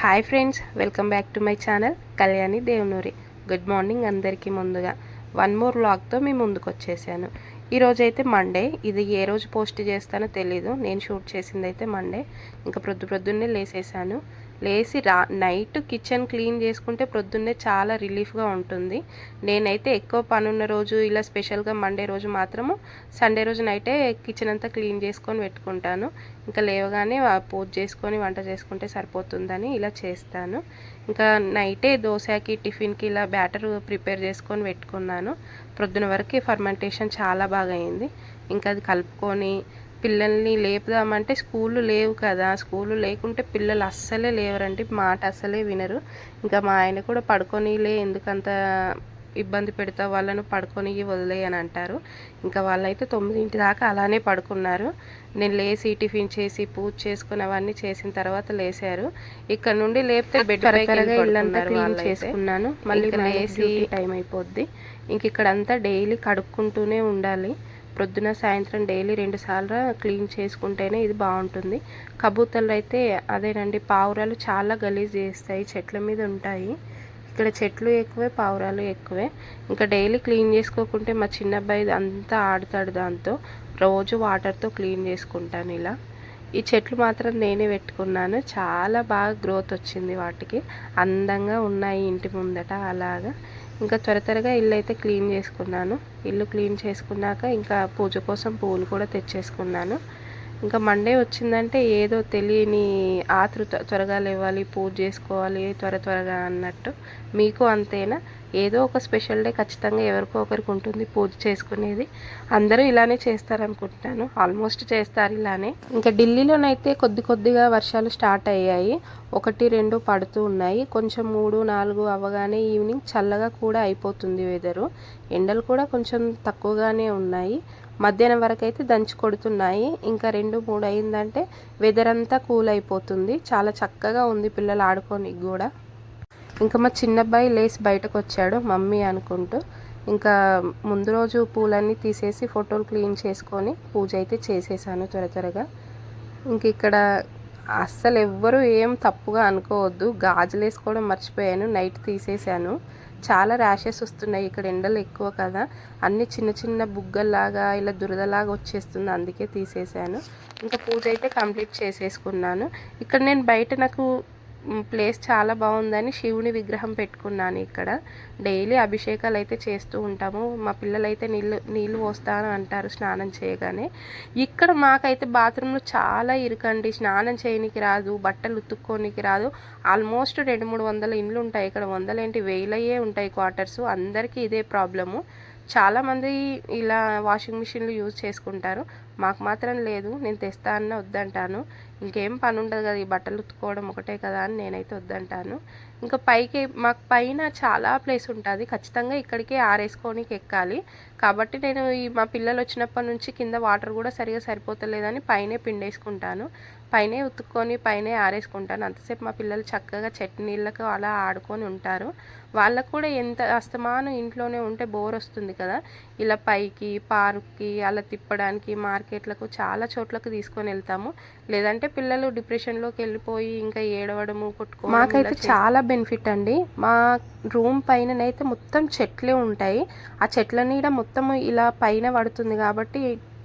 Hi friends welcome back to my channel Kalyani Devunuri. Good morning అందరికీ ముందుగా. One more వ్లాగ్తో మీ ముందుకు వచ్చేసాను. ఈరోజు అయితే మండే. ఇది ఏ రోజు పోస్ట్ చేస్తానో తెలీదు. నేను షూట్ చేసింది అయితే మండే. ఇంకా ప్రొద్దు ప్రొద్దున్నే లేసేసాను. లేచి రా నైట్ కిచెన్ క్లీన్ చేసుకుంటే ప్రొద్దున్నే చాలా రిలీఫ్గా ఉంటుంది. నేనైతే ఎక్కువ పని ఉన్న రోజు ఇలా స్పెషల్గా మండే రోజు మాత్రము సండే రోజు నైటే కిచెన్ అంతా క్లీన్ చేసుకొని పెట్టుకుంటాను. ఇంకా లేవగానే పూజ చేసుకొని వంట చేసుకుంటే సరిపోతుందని ఇలా చేస్తాను. ఇంకా నైటే దోశకి టిఫిన్కి ఇలా బ్యాటర్ ప్రిపేర్ చేసుకొని పెట్టుకున్నాను. ప్రొద్దున వరకు ఫర్మెంటేషన్ చాలా బాగా అయింది ఇంకా అది కలుపుకొని పిల్లల్ని లేపుదామంటే స్కూళ్ళు లేవు కదా. స్కూళ్ళు లేకుంటే పిల్లలు అస్సలే లేవరండి. మాట అస్సలే వినరు. ఇంకా మా ఆయన కూడా పడుకొనిలే ఎందుకంత ఇబ్బంది పెడతా వాళ్ళను పడుకొని వదిలే అని అంటారు. ఇంకా వాళ్ళైతే తొమ్మిదింటి దాకా అలానే పడుకున్నారు. నేను లేచి టిఫిన్ చేసి పూజ చేసుకుని అవన్నీ చేసిన తర్వాత లేసారు. ఇక్కడ నుండి లేపితే బెడ్ క్లీన్ చేసుకున్నాను. మళ్ళీ లేచి టైం అయిపోద్ది. ఇంక ఇక్కడంతా డైలీ కడుక్కుంటూనే ఉండాలి. ప్రొద్దున సాయంత్రం డైలీ రెండు సార్లు క్లీన్ చేసుకుంటేనే ఇది బాగుంటుంది. కబూతర్లు అయితే అదేనండి పావురాలు చాలా గలీజ్ చేస్తాయి చెట్ల మీద ఉంటాయి. ఇక్కడ చెట్లు ఎక్కువే పావురాలు ఎక్కువే. ఇంకా డైలీ క్లీన్ చేసుకోకుంటే మా చిన్న అబ్బాయి అంతా ఆడతాడు దాంతో. రోజు వాటర్తో క్లీన్ చేసుకుంటాను ఇలా. ఈ చెట్లు మాత్రం నేనే పెట్టుకున్నాను. చాలా బాగా గ్రోత్ వచ్చింది వాటికి. అందంగా ఉన్నాయి ఇంటి ముందట అలాగా. ఇంకా త్వర త్వరగా ఇల్లు అయితే క్లీన్ చేసుకున్నాను. ఇల్లు క్లీన్ చేసుకున్నాక ఇంకా పూజ కోసం పువ్వులు కూడా తెచ్చేసుకున్నాను. ఇంకా మండే వచ్చిందంటే ఏదో తెలియని ఆతృత త్వరగా లేవాలి పూజ చేసుకోవాలి త్వర త్వరగా అన్నట్టు. మీకు అంతేనా? ఏదో ఒక స్పెషల్ డే ఖచ్చితంగా ఎవరికో ఒకరికి ఉంటుంది పూజ చేసుకునేది. అందరూ ఇలానే చేస్తారనుకుంటున్నాను. ఆల్మోస్ట్ చేస్తారు ఇలానే. ఇంకా ఢిల్లీలోనైతే కొద్ది కొద్దిగా వర్షాలు స్టార్ట్ అయ్యాయి. ఒకటి రెండు పడుతూ ఉన్నాయి. కొంచెం మూడు నాలుగు అవ్వగానే ఈవినింగ్ చల్లగా కూడా అయిపోతుంది వెదరు. ఎండలు కూడా కొంచెం తక్కువగానే ఉన్నాయి. మధ్యాహ్నం వరకు అయితే దంచి కొడుతున్నాయి. ఇంకా రెండు మూడు అయిందంటే వెదర్ అంతా కూల్ అయిపోతుంది. చాలా చక్కగా ఉంది పిల్లలు ఆడుకోనికి కూడా. ఇంకా మా చిన్నబ్బాయి లేచి బయటకు వచ్చాడు మమ్మీ అనుకుంటూ. ఇంకా ముందు రోజు పూలన్నీ తీసేసి ఫోటోలు క్లీన్ చేసుకొని పూజ అయితే చేసేసాను త్వర త్వరగా. ఇంక ఇక్కడ అస్సలు ఎవ్వరూ ఏం తప్పుగా అనుకోవద్దు. గాజులు వేసుకోవడం మర్చిపోయాను నైట్ తీసేసాను చాలా ర్యాషెస్ వస్తున్నాయి ఇక్కడ ఎండలు ఎక్కువ కదా. అన్ని చిన్న చిన్న బుగ్గల్లాగా ఇలా దురదలాగా వచ్చేస్తుంది అందుకే తీసేసాను ఇంకా పూజ అయితే కంప్లీట్ చేసేసుకున్నాను. ఇక్కడ నేను బయట నాకు ప్లేస్ చాలా బాగుందని శివుని విగ్రహం పెట్టుకున్నాను ఇక్కడ. డైలీ అభిషేకాలు అయితే చేస్తూ ఉంటాము. మా పిల్లలైతే నీళ్ళు నీళ్ళు పోస్తాను అంటారు స్నానం చేయగానే. ఇక్కడ మాకైతే బాత్రూంలో చాలా ఇరుకండి. స్నానం చేయనికి రాదు బట్టలు ఉతుక్కోనికి రాదు. ఆల్మోస్ట్ రెండు మూడు వందల ఇండ్లు ఉంటాయి ఇక్కడ. వందలేంటి? వేలయ్యే ఉంటాయి క్వార్టర్స్. అందరికీ ఇదే ప్రాబ్లము. చాలామంది ఇలా వాషింగ్ మిషన్లు యూజ్ చేసుకుంటారు. మాకు మాత్రం లేదు. నేను తెస్తా అన్న వద్దంటాను. ఇంకేం పని ఉండదు కదా ఈ బట్టలు ఉతుక్కోవడం ఒకటే కదా అని నేనైతే వద్దంటాను. ఇంకా పైకి మాకు పైన చాలా ప్లేస్ ఉంటుంది. ఖచ్చితంగా ఇక్కడికే ఆరేసుకోనికి ఎక్కాలి. కాబట్టి నేను ఈ మా పిల్లలు వచ్చినప్పటి నుంచి కింద వాటర్ కూడా సరిగా సరిపోతలేదని పైనే పిండేసుకుంటాను. పైనే ఉతుక్కొని పైనే ఆరేసుకుంటాను. అంతసేపు మా పిల్లలు చక్కగా చెట్టు నీళ్ళకు అలా ఆడుకొని ఉంటారు. వాళ్ళకు కూడా ఎంత అస్తమానం ఇంట్లోనే ఉంటే బోర్ వస్తుంది కదా. ఇలా పైకి పార్క్కి అలా తిప్పడానికి మార్కెట్లకు చాలా చోట్లకు తీసుకొని వెళ్తాము. లేదంటే పిల్లలు డిప్రెషన్లోకి వెళ్ళిపోయి ఇంకా ఏడవడము కొట్టుకో మాకైతే చాలా బెనిఫిట్ అండి. మా రూమ్ పైననైతే మొత్తం చెట్లే ఉంటాయి. ఆ చెట్ల నీడ మొత్తం ఇలా పైన పడుతుంది కాబట్టి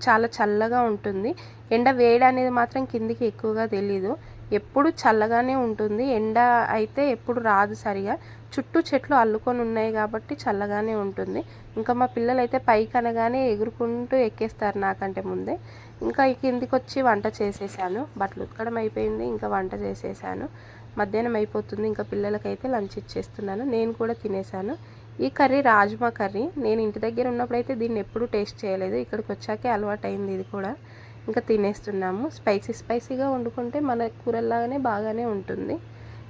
చాలా చల్లగా ఉంటుంది. ఎండ వేడి అనేది మాత్రం కిందికి ఎక్కువగా తెలీదు. ఎప్పుడు చల్లగానే ఉంటుంది. ఎండ అయితే ఎప్పుడు రాదు సరిగా. చుట్టూ చెట్లు అల్లుకొని ఉన్నాయి కాబట్టి చల్లగానే ఉంటుంది. ఇంకా మా పిల్లలు అయితే పైకి అనగానే ఎగురుకుంటూ ఎక్కేస్తారు నాకంటే ముందే. ఇంకా కిందికి వచ్చి వంట చేసేసాను. బట్టలు ఉతకడం అయిపోయింది. ఇంకా వంట చేసేసాను. మధ్యాహ్నం అయిపోతుంది. ఇంకా పిల్లలకైతే లంచ్ ఇచ్చేస్తున్నాను. నేను కూడా తినేసాను. ఈ కర్రీ రాజ్మా కర్రీ. నేను ఇంటి దగ్గర ఉన్నప్పుడైతే దీన్ని ఎప్పుడూ టేస్ట్ చేయలేదు. ఇక్కడికి వచ్చాకే అలవాటు అయింది ఇది కూడా. ఇంకా తినేస్తున్నాము. స్పైసీ స్పైసీగా వండుకుంటే మన కూరల్లాగానే బాగానే ఉంటుంది.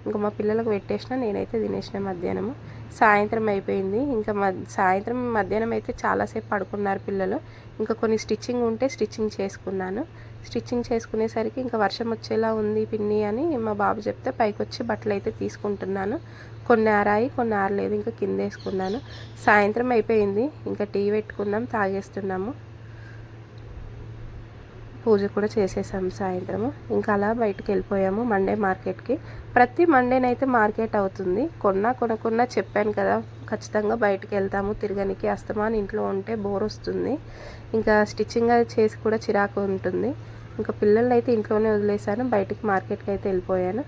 ఇంకా మా పిల్లలకు పెట్టేసిన నేనైతే తినేసిన మధ్యాహ్నము. సాయంత్రం అయిపోయింది. ఇంకా సాయంత్రం మధ్యాహ్నం అయితే చాలాసేపు పడుకున్నారు పిల్లలు. ఇంకా కొన్ని స్టిచ్చింగ్ ఉంటే స్టిచ్చింగ్ చేసుకున్నాను. స్టిచ్చింగ్ చేసుకునేసరికి ఇంకా వర్షం వచ్చేలా ఉంది పిన్ని అని మా బాబు చెప్తే పైకి వచ్చి బట్టలు అయితే తీసుకుంటున్నాను. కొన్ని ఆరాయి కొన్ని ఆరలేదు ఇంకా కింద వేసుకున్నాను. సాయంత్రం అయిపోయింది. ఇంకా టీ పెట్టుకున్నాం తాగేస్తున్నాము. పూజ కూడా చేసేసాము సాయంత్రము. ఇంకా అలా బయటకు వెళ్ళిపోయాము మండే మార్కెట్కి. ప్రతి మండేనైతే మార్కెట్ అవుతుంది. కొన్నా కొనకున్నా చెప్పాను కదా ఖచ్చితంగా బయటకు వెళ్తాము. తిరగనికి అస్తమాన్ ఇంట్లో ఉంటే బోర్ వస్తుంది. ఇంకా స్టిచ్చింగ్ అది చేసి కూడా చిరాకు ఉంటుంది. ఇంకా పిల్లల్ని అయితే ఇంట్లోనే వదిలేసాను. బయటికి మార్కెట్కి అయితే వెళ్ళిపోయాను.